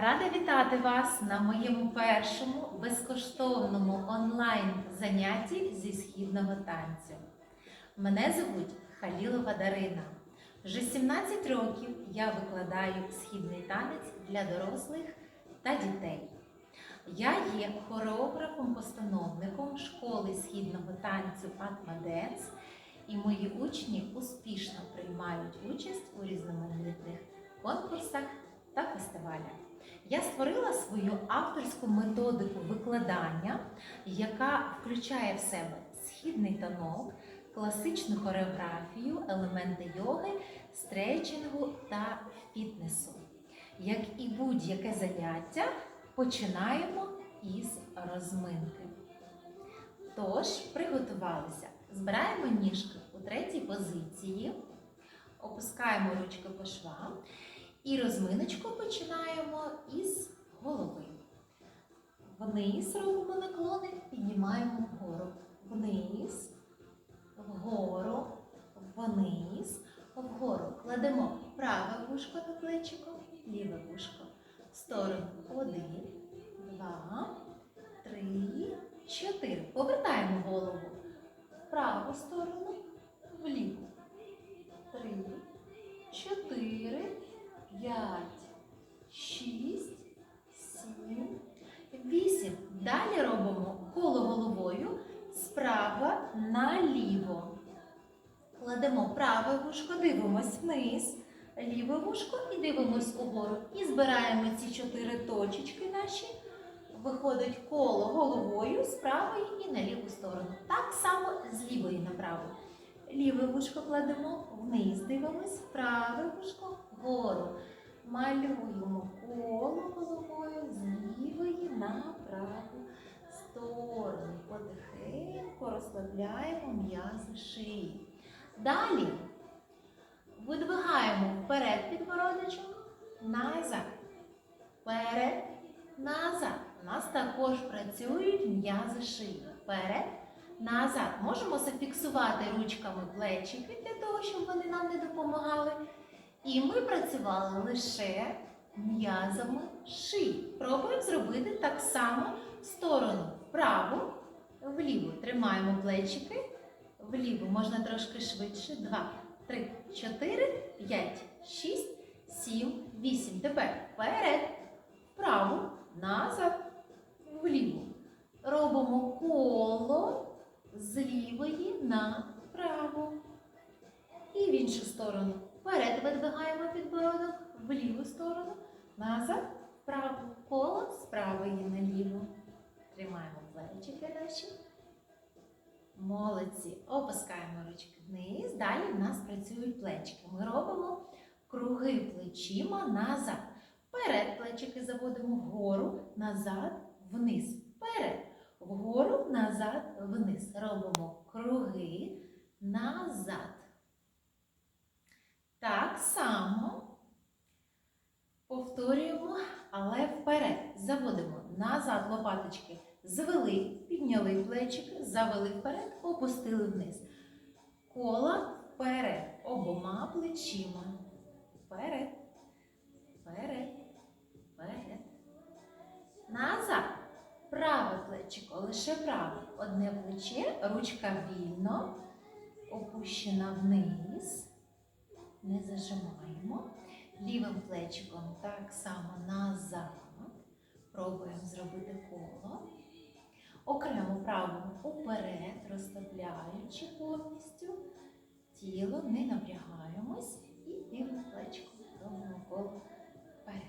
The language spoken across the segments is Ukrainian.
Рада вітати вас на моєму першому безкоштовному онлайн занятті зі східного танцю. Мене звуть Халілова Дарина. Вже 17 років я викладаю східний танець для дорослих та дітей. Я є хореографом-постановником школи східного танцю Атмаденс, і мої учні успішно приймають участь у різноманітних конкурсах та фестивалях. Я створила свою авторську методику викладання, яка включає в себе східний танок, класичну хореографію, елементи йоги, стретчингу та фітнесу. Як і будь-яке заняття, починаємо із розминки. Тож, приготувалися. Збираємо ніжки у третій позиції, опускаємо ручки по швам і розминочку починаємо із голови. Вниз робимо наклони, піднімаємо вгору. Вниз, вгору, вниз, вгору. Кладемо праве вушко на плечико, ліве вушко. В сторону. Один, два, три, чотири. Повертаємо голову. В праву сторону, справа наліво. Кладемо праве вушко, дивимось вниз, ліве вушко і дивимось угору. І збираємо ці чотири точечки наші. Виходить коло головою з правої і на ліву сторону. Так само з лівої на праву. Ліве вушко кладемо вниз, дивимось, праве вушко вгору. Малюємо коло головою з лівої на праву сторону. Потихеньку розслабляємо м'язи шиї. Далі видвигаємо вперед підбородочок, назад. Вперед, назад. У нас також працюють м'язи шиї. Вперед, назад. Можемо зафіксувати ручками плечики для того, щоб вони нам не допомагали. І ми працювали лише м'язами шиї. Пробуємо зробити так само в сторону вправу, вліву. Тримаємо плечики, вліву можна трошки швидше. Два, три, чотири, п'ять, шість, сім, вісім. Тепер вперед, вправу, назад, вліву. Робимо коло з лівої на праву. І в іншу сторону. Вперед видвигаємо підбородок, в ліву сторону, назад, вправо, коло з правої Плечики наші. Молодці. Опускаємо ручки вниз. Далі в нас працюють плечики. Ми робимо круги плечима назад. Вперед плечики заводимо вгору, назад, вниз. Вперед. Вгору, назад, вниз. Робимо круги назад. Так само повторюємо, але вперед. Заводимо лопаточки. Звели, підняли плечики, завели вперед, опустили вниз. Кола вперед. Обома плечима. Вперед. Вперед. Вперед. Назад. Праве плечико, лише праве. Одне плече, ручка вільно, опущена вниз. Не зажимаємо. Лівим плечиком так само назад. Пробуємо зробити коло. Окремо правим уперед, розслабляючи повністю. Тіло не напрягаємось і лівим плечиком робимо коло вперед.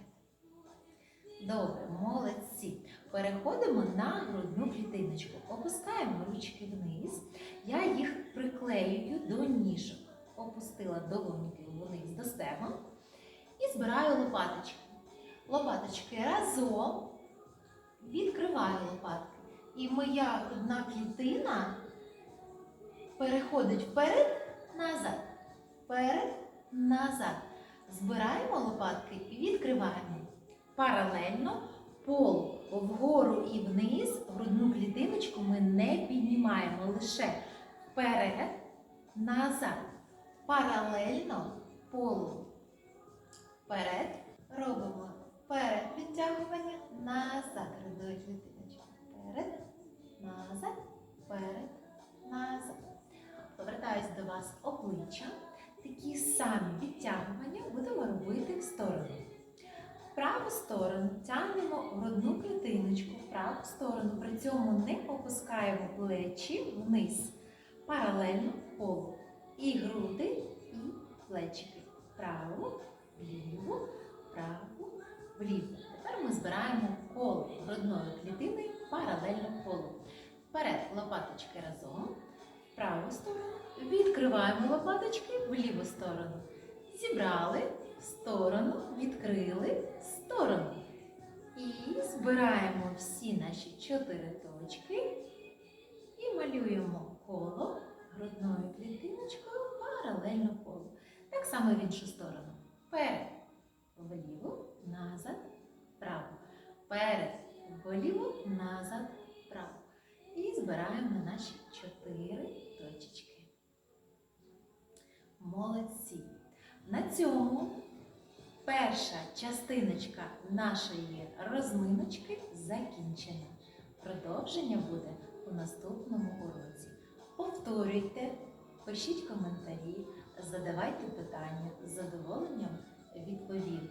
Добре, молодці. Переходимо на грудну клітиночку. Опускаємо ручки вниз. Я їх приклеюю до ніжок. Опустила долоньки вниз до стегон і збираю лопаточки. Лопаточки разом відкриваю лопатки. І моя грудна клітина переходить вперед, назад, вперед, назад. Збираємо лопатки і відкриваємо. Паралельно полу вгору і вниз грудну клітиночку ми не піднімаємо лише вперед, назад. Паралельно полу. Вперед. Робимо Вперед підтягування, назад. Рядують дитиночки. Вперед, назад, вперед, назад. Повертаюсь до вас обличчя. Такі самі підтягування будемо робити в сторону. В Праву сторону тягнемо в одну клітиночку, в праву сторону, при цьому не опускаємо плечі вниз. Паралельно полу. І груди, і плечики. Праву, ліву вліво. Тепер ми збираємо коло грудної клітини паралельно полу. Вперед лопаточки разом, в праву сторону, відкриваємо лопаточки в ліву сторону. Зібрали в сторону, відкрили в сторону. І збираємо всі наші чотири точки і малюємо коло грудною клітиночкою паралельно полу. Так само в іншу сторону. Вперед, вліво, назад, вправо. Вперед, вліво, назад, вправо. І збираємо наші чотири точечки. Молодці. На цьому перша частиночка нашої розминочки закінчена. Продовження буде у наступному уроці. Повторюйте, пишіть коментарі, задавайте питання. З задоволенням відповім.